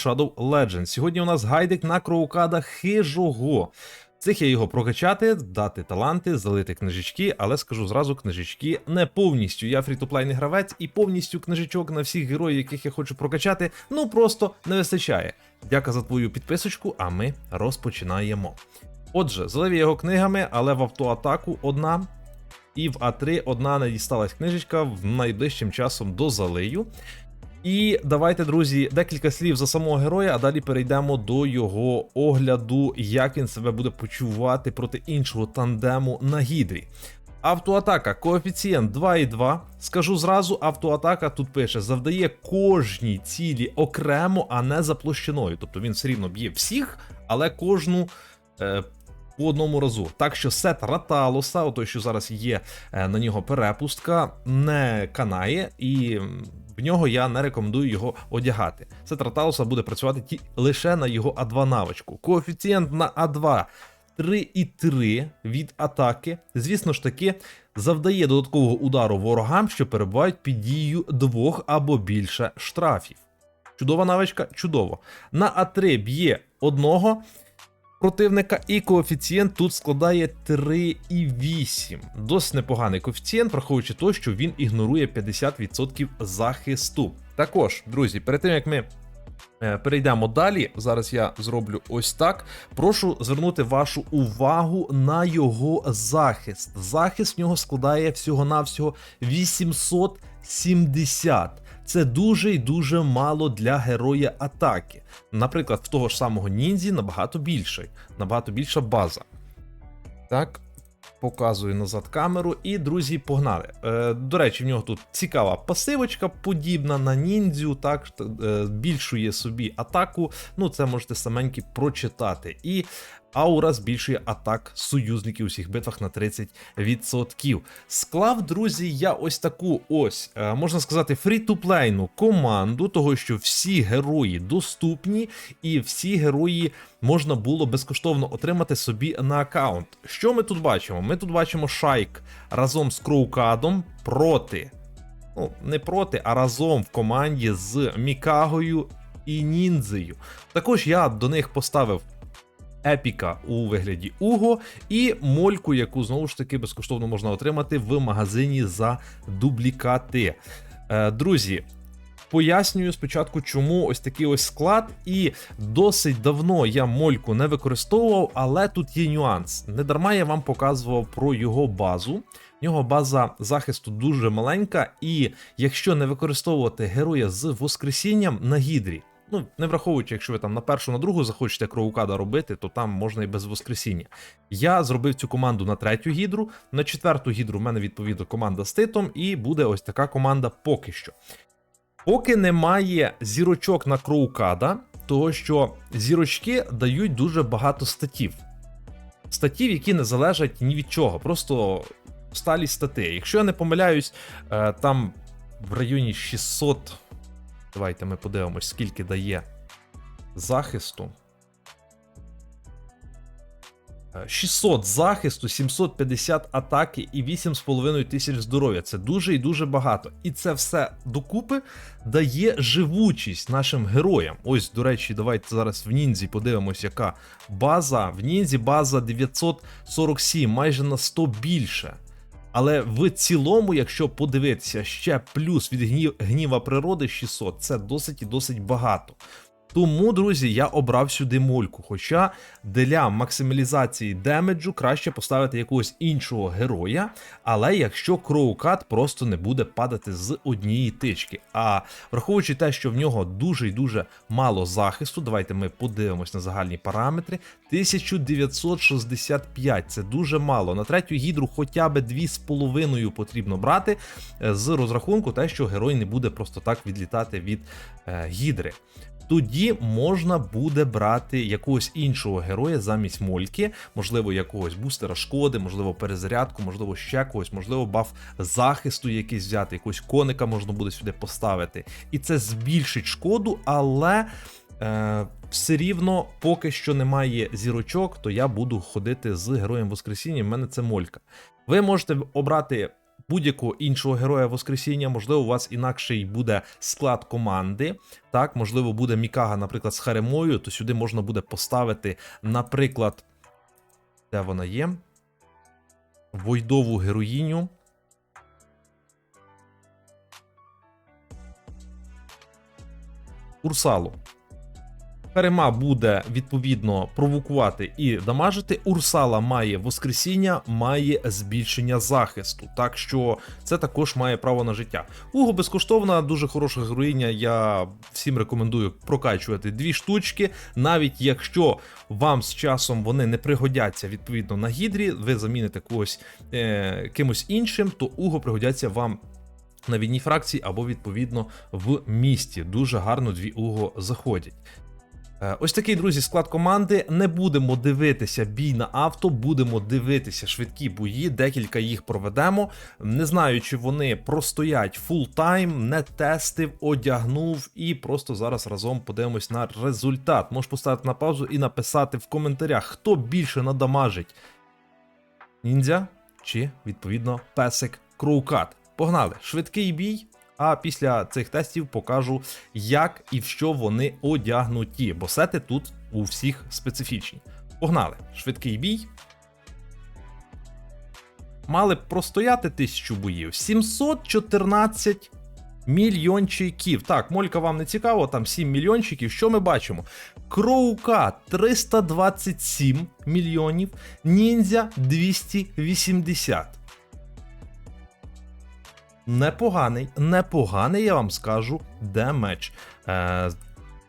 Shadow Legends. Сьогодні у нас гайдик на кроукада хижого. Цих я його прокачати, дати таланти, залити книжечки, але скажу зразу, книжечки не повністю. Я фрітоплейний гравець і повністю книжечок на всіх героїв, яких я хочу прокачати, ну просто не вистачає. Дяка за твою підписочку, а ми розпочинаємо. Отже, залив я його книгами, але в автоатаку одна. І в А3 одна не дісталась книжечка в найближчим часом дозалию. І давайте, друзі, декілька слів за самого героя, а далі перейдемо до його огляду, як він себе буде почувати проти іншого тандему на гідрі. Автоатака, коефіцієнт 2,2. Скажу зразу, автоатака тут пише, завдає кожній цілі окремо, а не за площиною. Тобто він все рівно б'є всіх, але кожну. Е, по одному разу. Так що сет Раталоса, той, що зараз є е, на нього перепустка, не канає, і в нього я не рекомендую його одягати. Сет Раталоса буде працювати ті, лише на його А2 навичку. Коефіцієнт на А2 3,3 від атаки. Звісно ж таки, завдає додаткового удару ворогам, що перебувають під дією двох або більше штрафів. Чудова навичка, чудово. На А3 б'є одного противника, і коефіцієнт тут складає 3,8. Досить непоганий коефіцієнт, враховуючи те, що він ігнорує 50% захисту. Також, друзі, перед тим як ми. е, Перейдемо далі. Зараз я зроблю ось так. Прошу звернути вашу увагу на його захист. Захист в нього складає всього-навсього 870. Це дуже і дуже мало для героя атаки. Наприклад, в того ж самого ніндзі набагато більший, набагато більша база. Так, показую назад камеру. І, друзі, погнали. Е, до речі, в нього тут цікава пасивочка, подібна на ніндзю, так, е, збільшує собі атаку. Ну, це можете саменьки прочитати. І аура збільшує атак союзників у всіх битвах на 30%. Склав, друзі, я ось таку ось, е, можна сказати, фрі-ту-плейну команду, того що всі герої доступні, і всі герої можна було безкоштовно отримати собі на аккаунт. Що ми тут бачимо? Ми тут бачимо Шайк разом з Кроукадом проти. Ну, не проти, а разом в команді з Мікагою і Ніндзею. Також я до них поставив Епіка у вигляді Уго і мольку, яку знову ж таки безкоштовно можна отримати в магазині за дублікати. Е, друзі. Пояснюю спочатку, чому ось такий ось склад, і досить давно я мольку не використовував, але тут є нюанс. Недарма я вам показував про його базу. В нього база захисту дуже маленька, і якщо не використовувати героя з воскресінням на гідрі, ну не враховуючи, якщо ви там на першу, на другу захочете кроукада робити, то там можна і без воскресіння. Я зробив цю команду на третю гідру. На четверту гідру в мене відповідно команда з титом, і буде ось така команда поки що. Поки немає зірочок на кроукада, того що зірочки дають дуже багато статів. Статів, які не залежать ні від чого, просто сталі стати. Якщо я не помиляюсь, е, там в районі 600. Давайте ми подивимось, скільки дає захисту. Е, 600 захисту, 750 атаки і 8,5 тисяч здоров'я. Це дуже і дуже багато. І це все докупи дає живучість нашим героям. Ось, до речі, давайте зараз в ніндзі подивимось, яка база. В ніндзі база 947, майже на 100 більше. Але в цілому, якщо подивитися ще плюс від гнів, гніва природи 600, це досить і досить багато. Тому, друзі, я обрав сюди мольку. Хоча для максималізації демеджу краще поставити якогось іншого героя. Але якщо кроукат просто не буде падати з однієї тички. А враховуючи те, що в нього дуже і дуже мало захисту, давайте ми подивимось на загальні параметри. 1965 це дуже мало. На третю гідру хоча б 2,5 потрібно брати е, з розрахунку, те, що герой не буде просто так відлітати від е, гідри тоді можна буде брати якогось іншого героя замість мольки, можливо, якогось бустера шкоди, можливо, перезарядку, можливо, ще когось, можливо, баф захисту якийсь взяти, якогось коника можна буде сюди поставити. І це збільшить шкоду, але. Е, все рівно, поки що немає зірочок, то я буду ходити з героєм Воскресіння. В мене це молька. Ви можете обрати будь-якого іншого героя Воскресіння, можливо, у вас інакший буде склад команди. Так, можливо, буде Мікага, наприклад, з Харемою, то сюди можна буде поставити, наприклад, де вона є? Войдову героїню. Урсалу. Харема буде відповідно провокувати і дамажити. Урсала має воскресіння, має збільшення захисту. Так що це також має право на життя. Уго безкоштовна, дуже хороша героїня. Я всім рекомендую прокачувати дві штучки. Навіть якщо вам з часом вони не пригодяться відповідно на гідрі, ви заміните когось е, кимось іншим, то Уго пригодяться вам. На війній фракції або відповідно в місті дуже гарно дві уго заходять. Е, Ось такий, друзі, склад команди. Не будемо дивитися бій на авто, будемо дивитися швидкі бої, декілька їх проведемо. Не знаю, чи вони простоять фул тайм, не тестив, одягнув і просто зараз разом подивимось на результат. Можеш поставити на паузу і написати в коментарях, хто більше надамажить. Ніндзя чи, відповідно, песик Кроукат. Погнали! Швидкий бій. А після цих тестів покажу, як і в що вони одягнуті, бо сети тут у всіх специфічні. Погнали! Швидкий бій. Мали б простояти тисячу боїв. 714 мільйончиків. Так, Молька вам не цікаво, там 7 мільйончиків. Що ми бачимо? Кроука 327 мільйонів, ніндзя 280. Непоганий, непоганий, я вам скажу, демедж. Е,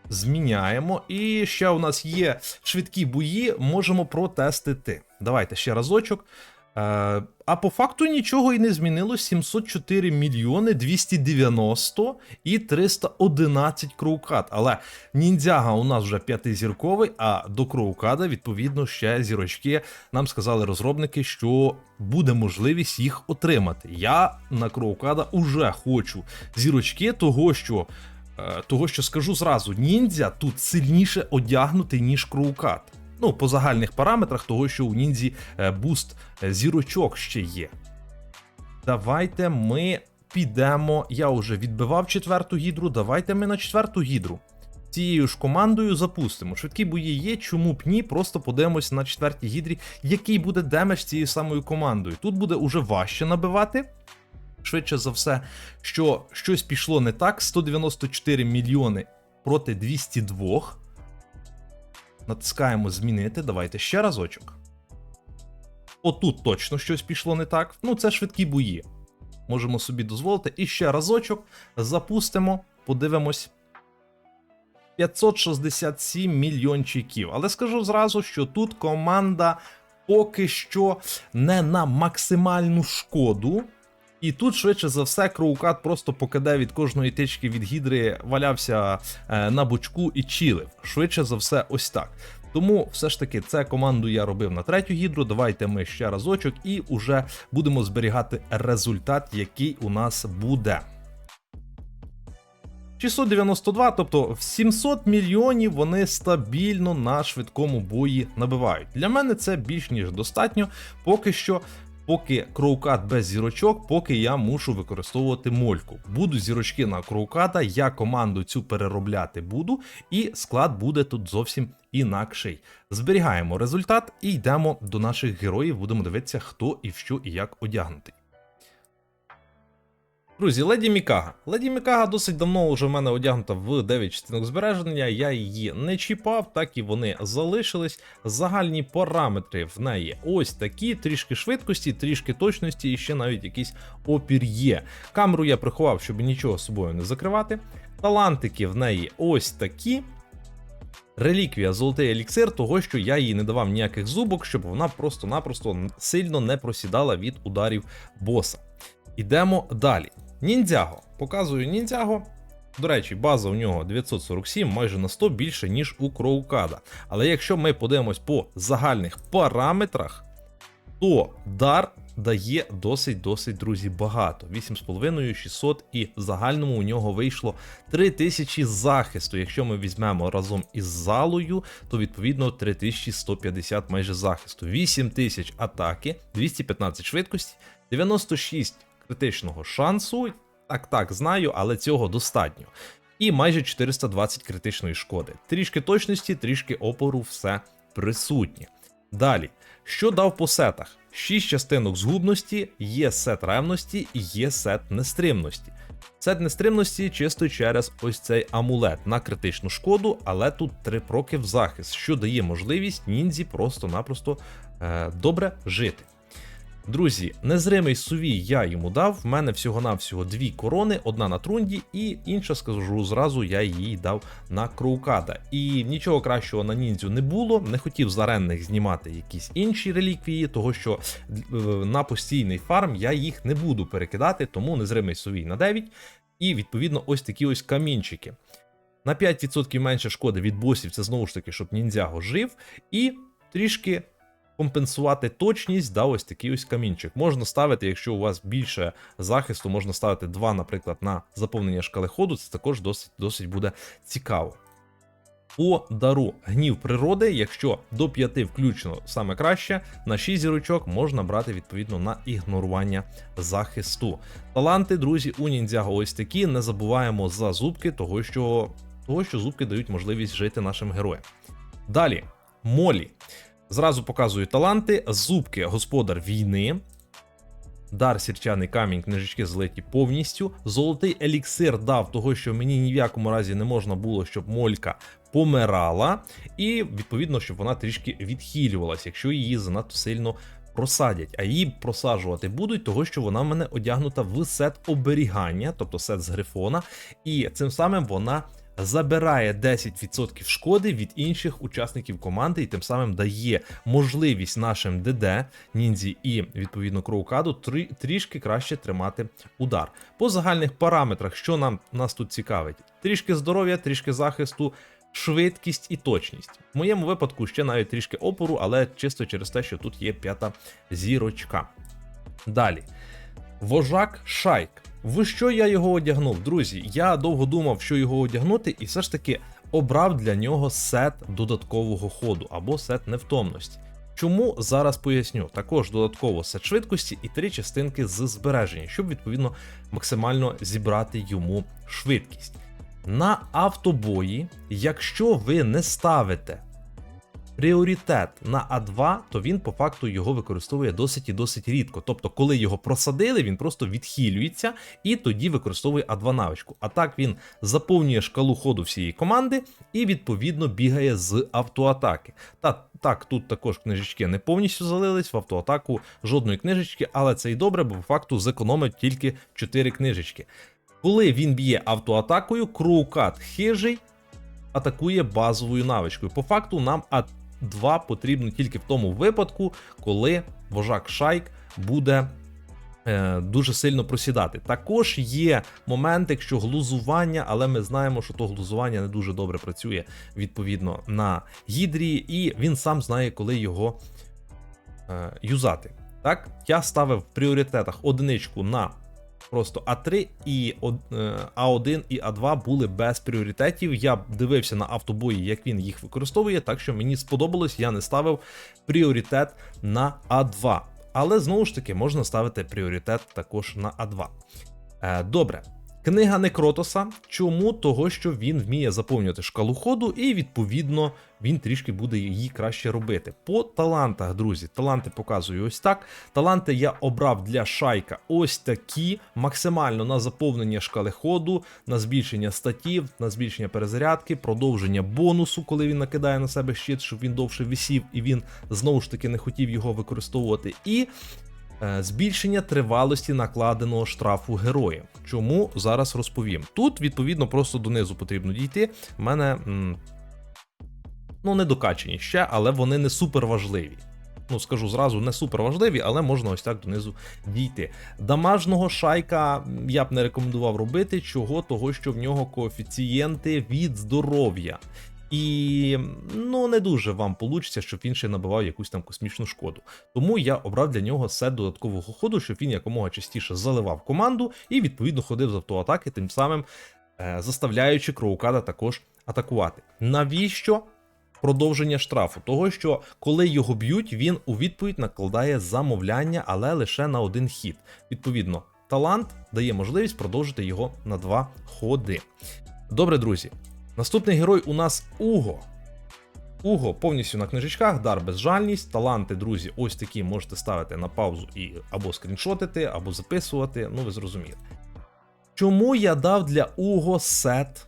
зміняємо. І ще у нас є швидкі бої, можемо протестити. Давайте ще разочок. Е, а по факту нічого і не змінилось. 704 мільйони 290 і 311 кроукат. Але ніндзяга у нас вже п'ятизірковий, а до кроукада, відповідно, ще зірочки. Нам сказали розробники, що буде можливість їх отримати. Я на кроукада уже хочу зірочки, того що. е, Того, що скажу зразу, ніндзя тут сильніше одягнутий, ніж кроукат. Ну, по загальних параметрах, того, що у ніндзі е, буст е, зірочок ще є. Давайте ми підемо. Я вже відбивав четверту гідру. Давайте ми на четверту гідру. Цією ж командою запустимо. Швидкі бої є, чому б ні? Просто подивимося на четвертій гідрі, який буде демедж цією самою командою. Тут буде уже важче набивати. Швидше за все, що щось пішло не так. 194 мільйони проти 202. Натискаємо змінити. Давайте ще разочок. Отут точно щось пішло не так. Ну, це швидкі бої. Можемо собі дозволити. І ще разочок запустимо, подивимось. 567 мільйончиків. Але скажу зразу, що тут команда поки що не на максимальну шкоду. І тут, швидше за все, Кроукат просто покиде від кожної тички від гідри, валявся е, на бочку і чилив. Швидше за все, ось так. Тому все ж таки це команду я робив на третю гідру. Давайте ми ще разочок і уже будемо зберігати результат, який у нас буде. 692, тобто в 700 мільйонів вони стабільно на швидкому бої набивають. Для мене це більш ніж достатньо. Поки що, поки кроукат без зірочок, поки я мушу використовувати мольку. Буду зірочки на кроуката, я команду цю переробляти буду, і склад буде тут зовсім інакший. Зберігаємо результат і йдемо до наших героїв. Будемо дивитися, хто і в що і як одягнутий. Друзі, Леді Мікага. Леді Мікага досить давно вже в мене одягнута в 9 частинок збереження. Я її не чіпав, так і вони залишились. Загальні параметри в неї ось такі: трішки швидкості, трішки точності і ще навіть якийсь опір є. Камеру я приховав, щоб нічого собою не закривати. Талантики в неї ось такі. Реліквія золотий еліксир, того що я їй не давав ніяких зубок, щоб вона просто-напросто сильно не просідала від ударів боса. Ідемо далі. Ніндзяго. Показую ніндзяго. До речі, база у нього 947, майже на 100 більше, ніж у Кроукада. Але якщо ми подивимось по загальних параметрах, то дар дає досить-досить, друзі, багато. 8,5, 600 і в загальному у нього вийшло 3000 захисту. Якщо ми візьмемо разом із залою, то відповідно 3150 майже захисту. 8000 атаки, 215 швидкості, 96 критичного шансу. Так, так, знаю, але цього достатньо. І майже 420 критичної шкоди. Трішки точності, трішки опору, все присутнє. Далі, що дав по сетах? 6 частинок згубності, є сет ревності і є сет нестримності. Сет нестримності чисто через ось цей амулет на критичну шкоду, але тут 3 проки в захист, що дає можливість ніндзі просто-напросто е, добре жити. Друзі, незримий сувій я йому дав. В мене всього-навсього дві корони, одна на трунді, і інша, скажу зразу, я їй дав на Кроукада. І нічого кращого на ніндзю не було. Не хотів з аренних знімати якісь інші реліквії, того що е, на постійний фарм я їх не буду перекидати, тому незримий сувій на 9. І відповідно ось такі ось камінчики. На 5% менше шкоди від босів, це знову ж таки, щоб ніндзяго жив, і трішки компенсувати точність, да, ось такий ось камінчик. Можна ставити, якщо у вас більше захисту, можна ставити 2, наприклад, на заповнення шкали ходу, це також досить, досить буде цікаво. По дару гнів природи, якщо до 5 включно саме краще, на 6 зірочок можна брати відповідно на ігнорування захисту. Таланти, друзі, у ніндзяго ось такі. Не забуваємо за зубки, того що, того, що зубки дають можливість жити нашим героям. Далі, Молі. Зразу показую таланти. Зубки господар війни. Дар сірчаний камінь, книжечки злиті повністю. Золотий еліксир дав того, що мені ні в якому разі не можна було, щоб молька помирала, і відповідно, щоб вона трішки відхилювалась, якщо її занадто сильно просадять. А її просаджувати будуть, того що вона в мене одягнута в сет оберігання, тобто сет з грифона, і цим самим вона забирає 10% шкоди від інших учасників команди, і тим самим дає можливість нашим ДД, ніндзі і відповідно Кроукаду трі, трішки краще тримати удар. По загальних параметрах, що нам нас тут цікавить, трішки здоров'я, трішки захисту. Швидкість і точність. В моєму випадку ще навіть трішки опору, але чисто через те, що тут є п'ята зірочка. Далі. Вожак Шайк. В що я його одягнув? Друзі, я довго думав, що його одягнути, і все ж таки обрав для нього сет додаткового ходу або сет невтомності. Чому зараз поясню? Також додатково сет швидкості і три частинки з збереження, щоб відповідно максимально зібрати йому швидкість. На автобої, якщо ви не ставите пріоритет на А2, то він по факту його використовує досить і досить рідко. Тобто, коли його просадили, він просто відхилюється і тоді використовує А2 навичку. А так він заповнює шкалу ходу всієї команди і відповідно бігає з автоатаки. Та так, тут також книжечки не повністю залились в автоатаку жодної книжечки, але це й добре, бо по факту зекономить тільки 4 книжечки. Коли він б'є автоатакою, Кроукат хижий атакує базовою навичкою. По факту нам А2 потрібно тільки в тому випадку, коли вожак Шайк буде. е, Дуже сильно просідати. Також є моменти, якщо глузування, але ми знаємо, що то глузування не дуже добре працює відповідно на гідрі, і він сам знає, коли його е, юзати. Так, я ставив в пріоритетах одиничку на просто А3 і е, А1 і А2 були без пріоритетів. Я дивився на автобої, як він їх використовує, так що мені сподобалось, я не ставив пріоритет на А2. Але знову ж таки можна ставити пріоритет також на А2. Е, добре. Книга Некротоса. Чому? Того, що він вміє заповнювати шкалу ходу, і відповідно він трішки буде її краще робити. По талантах, друзі, таланти показую ось так. Таланти я обрав для шайка ось такі, максимально на заповнення шкали ходу, на збільшення статів, на збільшення перезарядки, продовження бонусу, коли він накидає на себе щит, щоб він довше висів, і він знову ж таки не хотів його використовувати. І е, збільшення тривалості накладеного штрафу героя. Чому зараз розповім? Тут, відповідно, просто донизу потрібно дійти. У мене. Ну, не докачені ще, але вони не супер важливі. Ну, скажу зразу, не супер важливі, але можна ось так донизу дійти. Дамажного шайка я б не рекомендував робити, чого того, що в нього коефіцієнти від здоров'я. І ну не дуже вам получиться, щоб він ще набивав якусь там космічну шкоду. Тому я обрав для нього сет додаткового ходу, щоб він якомога частіше заливав команду і відповідно ходив з автоатаки, тим самим е, заставляючи Кроукада також атакувати. Навіщо? Продовження штрафу, того що коли його б'ють, він у відповідь накладає замовляння, але лише на один хід. Відповідно, талант дає можливість продовжити його на два ходи. Добре, друзі. Наступний герой у нас Уго. Уго повністю на книжечках, дар безжальність, таланти, друзі, ось такі можете ставити на паузу і або скріншотити, або записувати. Ну, ви зрозуміли. Чому я дав для Уго сет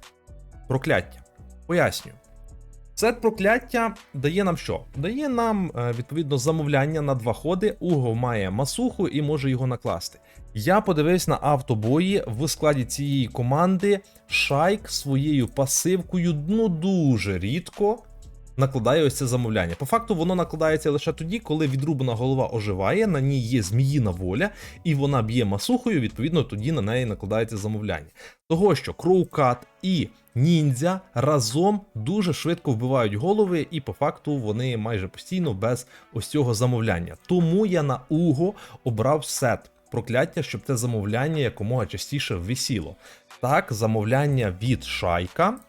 прокляття? Пояснюю. Сет прокляття дає нам що? Дає нам е, відповідно замовляння на два ходи. Уго має масуху і може його накласти. Я подивився на автобої в складі цієї команди. Шайк своєю пасивкою ну дуже рідко накладає ось це замовляння. По факту воно накладається лише тоді, коли відрубана голова оживає, на ній є зміїна воля, і вона б'є масухою, відповідно, тоді на неї накладається замовляння. Того, що Кроукат і ніндзя разом дуже швидко вбивають голови, і по факту вони майже постійно без ось цього замовляння. Тому я на Уго обрав сет. Прокляття, щоб це замовляння якомога частіше висіло. Так, замовляння від шайка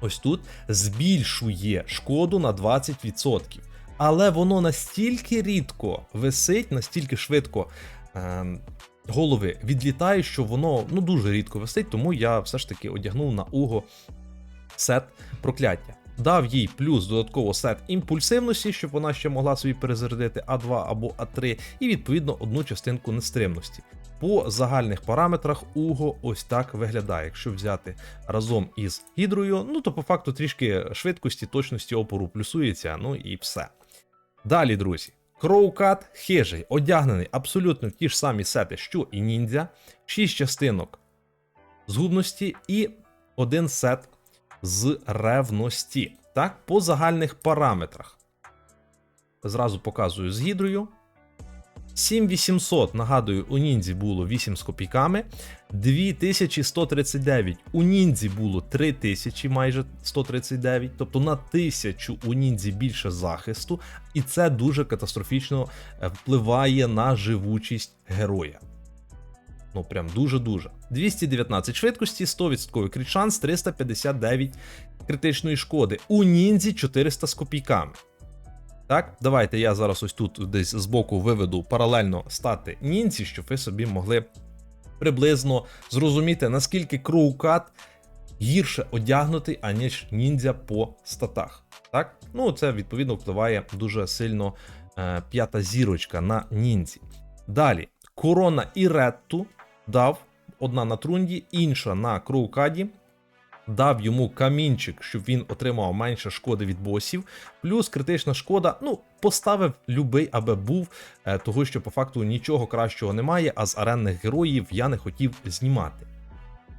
ось тут збільшує шкоду на 20%. Але воно настільки рідко висить, настільки швидко ем, голови відлітає, що воно ну дуже рідко висить, тому я все ж таки одягнув на Уго сет прокляття. Дав їй плюс додатково сет імпульсивності, щоб вона ще могла собі перезарядити А2 або А3, і відповідно одну частинку нестримності. По загальних параметрах Уго ось так виглядає. Якщо взяти разом із гідрою, ну то по факту трішки швидкості, точності опору плюсується, ну і все. Далі, друзі. Кроукат хижий, одягнений абсолютно в ті ж самі сети, що і ніндзя, 6 частинок згубності і один сет з ревності. Так, по загальних параметрах. Зразу показую з гідрою. 7800, нагадую, у ніндзі було 8 з копійками. 2139 у ніндзі було 3000, майже 139, тобто на 1000 у ніндзі більше захисту, і це дуже катастрофічно е, впливає на живучість героя. Ну, прям дуже-дуже. 219 швидкості, 100% крит шанс, 359 критичної шкоди. У ніндзі 400 з копійками. Так, давайте я зараз ось тут десь збоку виведу паралельно стати ніндзі, щоб ви собі могли приблизно зрозуміти, наскільки Кроукат гірше одягнутий, аніж ніндзя по статах. Так? Ну, це відповідно впливає дуже сильно е, п'ята зірочка на ніндзі. Далі, корона Іретту дав одна на трунді, інша на Кроукаді. Дав йому камінчик, щоб він отримав менше шкоди від босів. Плюс критична шкода, ну, поставив любий, аби був, е, того що по факту нічого кращого немає, а з аренних героїв я не хотів знімати.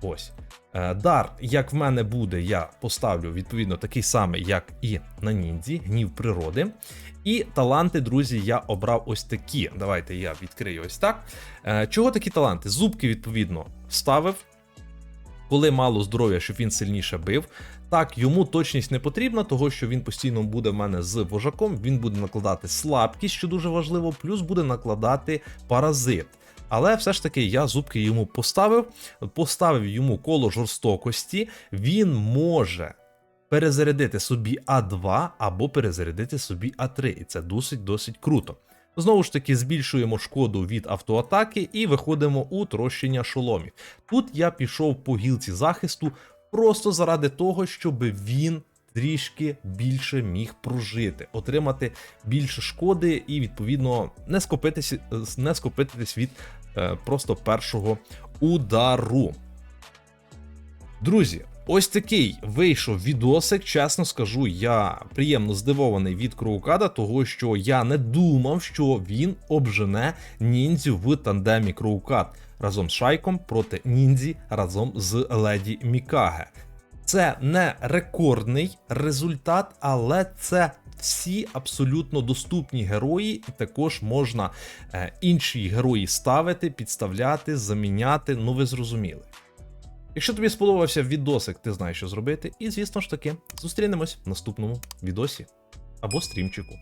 Ось. Е, Дар, як в мене буде, я поставлю відповідно такий самий, як і на ніндзі, гнів природи. І таланти, друзі, я обрав ось такі. Давайте я відкрию ось так. Е, Чого такі таланти? Зубки, відповідно, ставив. Коли мало здоров'я, щоб він сильніше бив. Так, йому точність не потрібна, того що він постійно буде в мене з вожаком, він буде накладати слабкість, що дуже важливо, плюс буде накладати паразит. Але все ж таки я зубки йому поставив, поставив йому коло жорстокості, він може перезарядити собі А2 або перезарядити собі А3, і це досить досить круто. Знову ж таки, збільшуємо шкоду від автоатаки і виходимо у трощення шоломів. Тут я пішов по гілці захисту просто заради того, щоб він трішки більше міг прожити, отримати більше шкоди і, відповідно, не скопитись, не скопитись від просто першого удару. Друзі, ось такий вийшов відосик. Чесно скажу, я приємно здивований від Кроукада, того що я не думав, що він обжене ніндзю в тандемі Кроукад разом з Шайком проти ніндзі разом з Леді Мікаге. Це не рекордний результат, але це всі абсолютно доступні герої, і також можна е, інші герої ставити, підставляти, заміняти. Ну ви зрозуміли. Якщо тобі сподобався відосик, ти знаєш, що зробити. І, звісно ж таки, зустрінемось в наступному відосі або стрімчику.